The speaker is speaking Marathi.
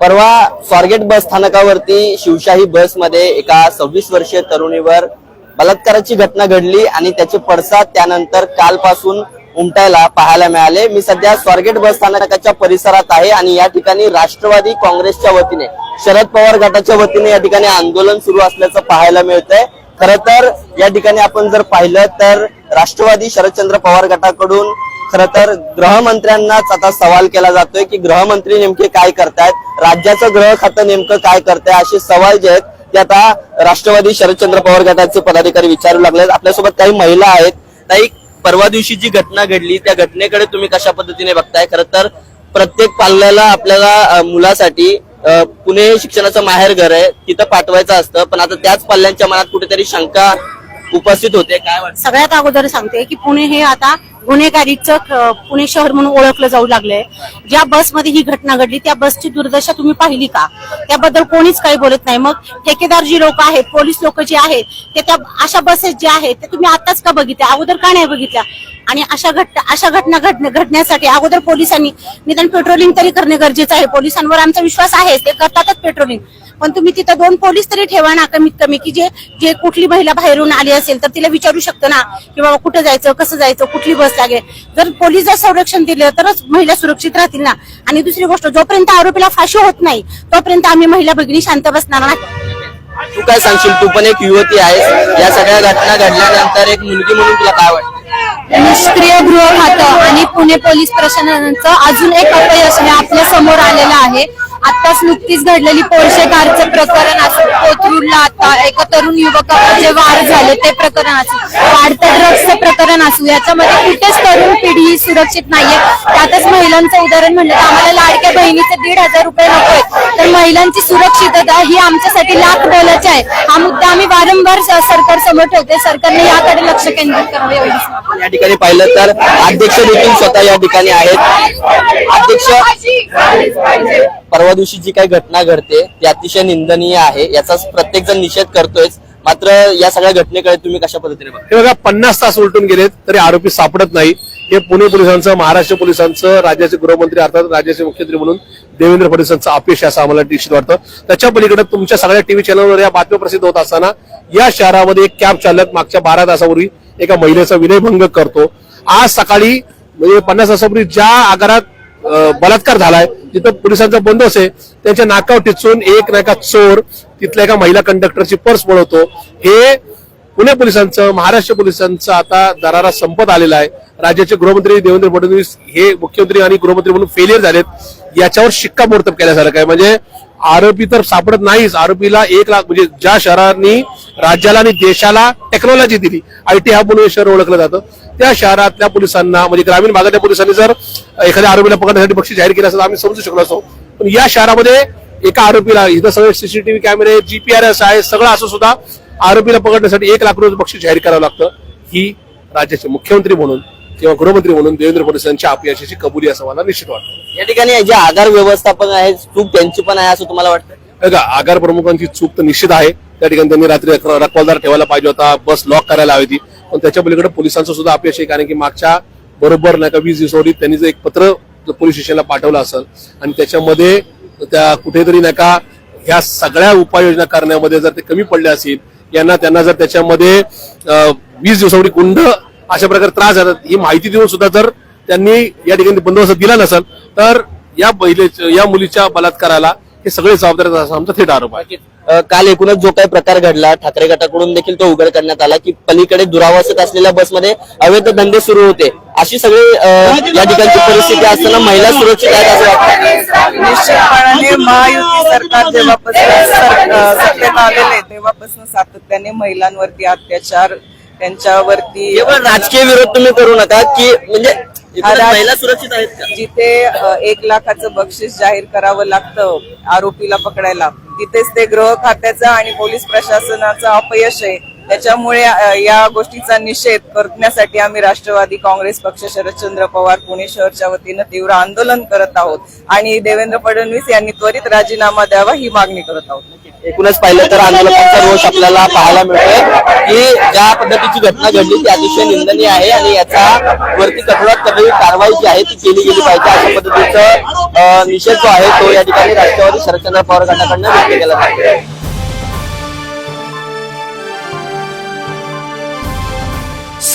परवा स्वारगेट बस स्थानकावरती शिवशाही बसमध्ये एका सव्वीस वर्षीय तरुणीवर बलात्काराची घटना घडली आणि त्याचे पडसाद त्यानंतर कालपासून उमटायला पाहायला मिळाले. मी सध्या स्वारगेट बस स्थानकाच्या परिसरात आहे आणि या ठिकाणी राष्ट्रवादी काँग्रेसच्या वतीने शरद पवार गटाच्या वतीने या ठिकाणी आंदोलन सुरू असल्याचं पाहायला मिळतंय. खर तर या ठिकाणी आपण जर पाहिलं तर राष्ट्रवादी शरदचंद्र पवार गटाकडून खर तर गृहमंत्र्यांनाच आता सवाल केला जातोय की गृहमंत्री नेमके काय करतायत? राज्याचं गृह खातं नेमकं काय करताय? असे सवाल जे आहेत ते आता राष्ट्रवादी शरदचंद्र पवार गटाचे पदाधिकारी विचारू लागले आपल्यासोबत काही महिला आहेत. ताई परवा दिवशी जी घटना घडली त्या घटनेकडे तुम्ही कशा पद्धतीने बघताय? खर तर प्रत्येक पाल्याला आपल्याला मुलासाठी पुणे शिक्षणाचं माहेर घर आहे. तिथं पाठवायचं असतं. पण आता त्याच पाल्यांच्या मनात कुठेतरी शंका उपस्थित होते. काय सगळ्यात अगोदर सांगते की पुणे हे आता गुन्हेगारीचं पुणे शहर म्हणून ओळखलं जाऊ लागलंय. ज्या बसमध्ये ही घटना घडली त्या बसची दुर्दशा तुम्ही पाहिली का? त्याबद्दल कोणीच काही बोलत नाही. मग ठेकेदार जी लोक आहेत पोलीस लोक जे आहेत ते त्या अशा बसेस जे आहेत ते तुम्ही आताच का बघितल्या? अगोदर का नाही बघितल्या? आणि अशा घटना अशा घटना घडण्यासाठी अगोदर पोलिसांनी निदान पेट्रोलिंग तरी करणे गरजेचं आहे. पोलिसांवर आमचा विश्वास आहे. ते करतातच पेट्रोलिंग पण तुम्ही तिथं दोन पोलीस तरी ठेवा ना कमीत कमी की जे जे कुठली महिला बाहेरून आली असेल तर तिला विचारू शकतो ना की बाबा कुठं जायचं कसं जायचं कुठली बस लागेल. जर पोलीस जर संरक्षण दिलं तरच महिला सुरक्षित राहतील ना. आणि दुसरी गोष्ट जोपर्यंत आरोपीला फाशी होत नाही तोपर्यंत आम्ही महिला भगिनी शांत बसणार नाही. तू काय सांगशील? तू पण एक युवती आहे या सगळ्या घटना घडल्यानंतर एक मुलगी म्हणून तुला काय वाटतं? निष्क्रिय गृह खातं आणि पुणे पोलीस प्रशासनाचं अजून एक अपयश हे आपल्यासमोर आलेलं आहे. आताच नुकतीच घडलेली पोळशे कारचं प्रकरण असो कोथरूडला आता एका तरुण युवकावर जे वार झाले ते प्रकरण असो. वाढत्या ड्रग्सचं प्रकरण असू याच्यामध्ये कुठेच तरुण पिढी ही सुरक्षित नाहीये. त्यातच महिलांचं उदाहरण म्हणलं तर आम्हाला लाडक्या बहिणीचे दीड हजार रुपये नकोय. तर महिलांची सुरक्षितता ही आमच्यासाठी लाख मोलाची आहे. हा मुद्दा आम्ही वारंवार सरकार समोर ठेवते. सरकारने याकडे लक्ष केंद्रित करावे या ठिकाणी पाहिलं तर अध्यक्ष देखील स्वतः या ठिकाणी आहेत. अध्यक्ष परवा दिवशी जी काही घटना घडते ती अतिशय निंदनीय आहे. याचा प्रत्येक जण निषेध करतोय मात्र या सगळ्या घटनेकडे तुम्ही कशा पद्धतीने हे बघा पन्नास तास उलटून गेलेत तरी आरोपी सापडत नाही. हे पुणे पोलिसांचं महाराष्ट्र पोलिसांचं राज्याचे गृहमंत्री अर्थात राज्याचे मुख्यमंत्री म्हणून देवेंद्र फडणवीसांचं अपयश असं आम्हाला निश्चित वाटतं. त्याच्या पलीकडे तुमच्या सगळ्या टीव्ही चॅनलवर या बातम्या प्रसिद्ध होत असताना या शहरामध्ये एक कॅब चालक मागच्या बारा तासापूर्वी एका महिलेचा विनयभंग करतो. आज सकाळी म्हणजे पन्नास तासापूर्वी ज्या आगारात बलात्कार झालाय. जिथं पोलिसांचा बंदोबस्त आहे. त्यांच्या नाकावर टिचून एक नाका चोर तिथल्या एका महिला कंडक्टरची पर्स पळवतो. हे पुणे पोलिसांचं महाराष्ट्र पोलिसांचं आता दरारा संपत आलेला आहे. राज्याचे गृहमंत्री देवेंद्र फडणवीस हे मुख्यमंत्री आणि गृहमंत्री म्हणून फेलियर झालेत. याच्यावर शिक्कामोर्तब केल्यासारखं आहे. म्हणजे आरोपी तर सापडत नाहीच. आरोपीला एक लाख म्हणजे ज्या शहरांनी राज्याला आणि देशाला टेक्नॉलॉजी दिली आयटी हब म्हणून हे शहर ओळखलं जातं. त्या शहरातल्या पोलिसांना म्हणजे ग्रामीण भागातल्या पोलिसांनी जर एखाद्या आरोपीला पकडण्यासाठी बक्षीस जाहीर केलं असं आम्ही समजू शकलो असतो. पण या शहरामध्ये एका आरोपीला इथं सगळे सीसीटीव्ही कॅमेरे जीपीआरएस आहे सगळं असं सुद्धा आरोपीला पकडण्यासाठी एक लाख रुपये बक्षीस जाहीर करावं लागतं. ही राज्याचे मुख्यमंत्री म्हणून किंवा गृहमंत्री म्हणून देवेंद्र फडणवीस यांच्या अपयशाची कबुली असं मला निश्चित वाटतं. या ठिकाणी जे आधार व्यवस्थापन आहे चूक त्यांची पण आहे असं तुम्हाला वाटतं? बघा आगार प्रमुखांची चूक तर निश्चित आहे. त्या ठिकाणी त्यांनी रात्री रख- रखवालदार ठेवायला पाहिजे होता बस लॉक करायला हवी होती. पण त्याच्या पलीकडे पोलिसांचं सुद्धा अपयश आहे कारण की मागच्या बरोबर नाही का वीस दिवसावरी त्यांनी जर एक पत्र पोलीस स्टेशनला पाठवलं असेल आणि त्याच्यामध्ये त्या कुठेतरी नाही का ह्या सगळ्या उपाययोजना करण्यामध्ये जर ते कमी पडले असतील यांना त्यांना जर त्याच्यामध्ये वीस दिवसावरी गुंड अशा प्रकारे त्रास झाला. ही माहिती देऊन सुद्धा जर त्यांनी या ठिकाणी बंदोबस्त दिला नसेल तर या महिलेच्या या मुलीच्या बलात्काराला हे सगळे जबाबदार असा आमचा थेट आरोप आहे. काल एकूणच जो काही प्रकार घडला ठाकरे गटाकडून देखील तो उघड करण्यात आला की पलीकडे दुरावस्थेत असलेल्या बसमध्ये अवैध धंदे सुरू होते. अशी सगळी या ठिकाणची परिस्थिती असताना महिला सुरक्षित आहेत असं वाटतं. निश्चितपणाने महायुती सरकार जेव्हापासून सत्तेत आलेले तेव्हापासून सातत्याने महिलांवरती अत्याचार त्यांच्यावरती केवळ राजकीय विरोध तुम्ही करू नका की म्हणजे महिला सुरक्षित आहेत का? जिथे अ, एक लाखाचं बक्षीस जाहीर करावं लागतं आरोपीला पकडायला तिथेच ते गृह खात्याचं आणि पोलीस प्रशासनाचं अपयश आहे. त्याच्यामुळे या गोष्टीचा निषेध करण्यासाठी आम्ही राष्ट्रवादी काँग्रेस पक्ष शरदचंद्र पवार पुणे शहरच्या वतीनं तीव्र आंदोलन करत आहोत. आणि देवेंद्र फडणवीस यांनी त्वरित राजीनामा द्यावा ही मागणी करत आहोत. एकूणच पाहिलं तर आंदोलकांचा रोष आपल्याला पाहायला मिळतोय की ज्या पद्धतीची घटना घडली ती अतिशय निंदनीय आहे आणि याचा वरती कठोरात कठोर कारवाई जी आहे ती केली गेली पाहिजे अशा पद्धतीचा निषेध जो आहे तो या ठिकाणी राष्ट्रवादी शरदचंद्र पवार गटाकडनं व्यक्त केला जातो